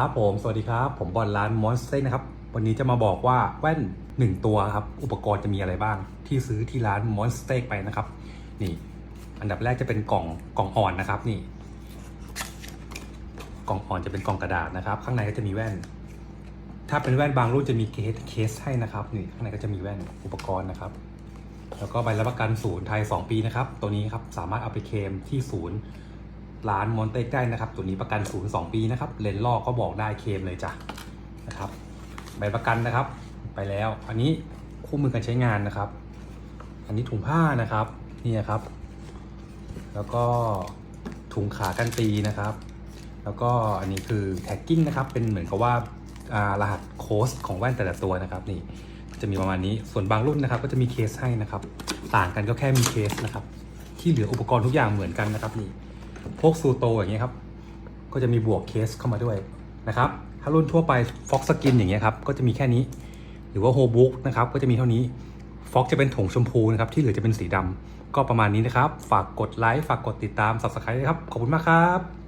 ครับผม สวัสดีครับ ผมบอลร้านมอสเซ็กนะครับ วันนี้จะมาบอกว่าแว่น 1 ตัวครับ อุปกรณ์จะมีอะไรบ้าง ที่ซื้อที่ร้านมอสเต็กไปนะครับ นี่ อันดับแรกจะเป็นกล่องกล่องอ่อนนะครับ นี่ กล่องอ่อนจะเป็นกล่องกระดาษนะครับ ข้างในก็จะมีแว่น ถ้าเป็นแว่นบางรุ่นจะมีเคสเคสให้นะครับ นี่ ข้างในก็จะมีแว่นอุปกรณ์นะครับ แล้วก็ใบรับประกันศูนย์ไทย 2 ปีนะครับ ตัวนี้ครับสามารถเอาไปเคลมที่ศูนย์ ร้านมอนเตกได้นะครับ ตัวนี้ประกันศูนย์สองปีนะครับ เลนลอกก็บอกได้เคมเลยจ้ะนะครับ ใบประกันนะครับ ไปแล้ว อันนี้คู่มือการใช้งานนะครับ อันนี้ถุงผ้านะครับนี่นะครับ แล้วก็ถุงขากันตีนะครับ แล้วก็อันนี้คือแท็กกิ้งนะครับ เป็นเหมือนกับว่าอ่ารหัสโค้ดของแว่นแต่ละตัวนะครับนี่จะมีประมาณนี้ ส่วนบางรุ่นนะครับ ก็จะมีเคสให้นะครับ ต่างกันก็แค่มีเคสนะครับ ที่เหลืออุปกรณ์ทุกอย่างเหมือนกันนะครับนี่ พวกซูโตอย่างเงี้ยครับ ก็จะมีบวกเคสเข้ามาด้วยนะครับ ถ้ารุ่นทั่วไปฟ็อกสกินอย่างเงี้ยครับ ก็จะมีแค่นี้ หรือว่าโฮบุ๊กนะครับ ก็จะมีเท่านี้ฟ็อกจะเป็นถุงชมพูนะครับ ที่เหลือจะเป็นสีดำก็ประมาณนี้นะครับ ฝากกดไลค์ ฝากกดติดตาม subscribe นะครับ ขอบคุณมากครับ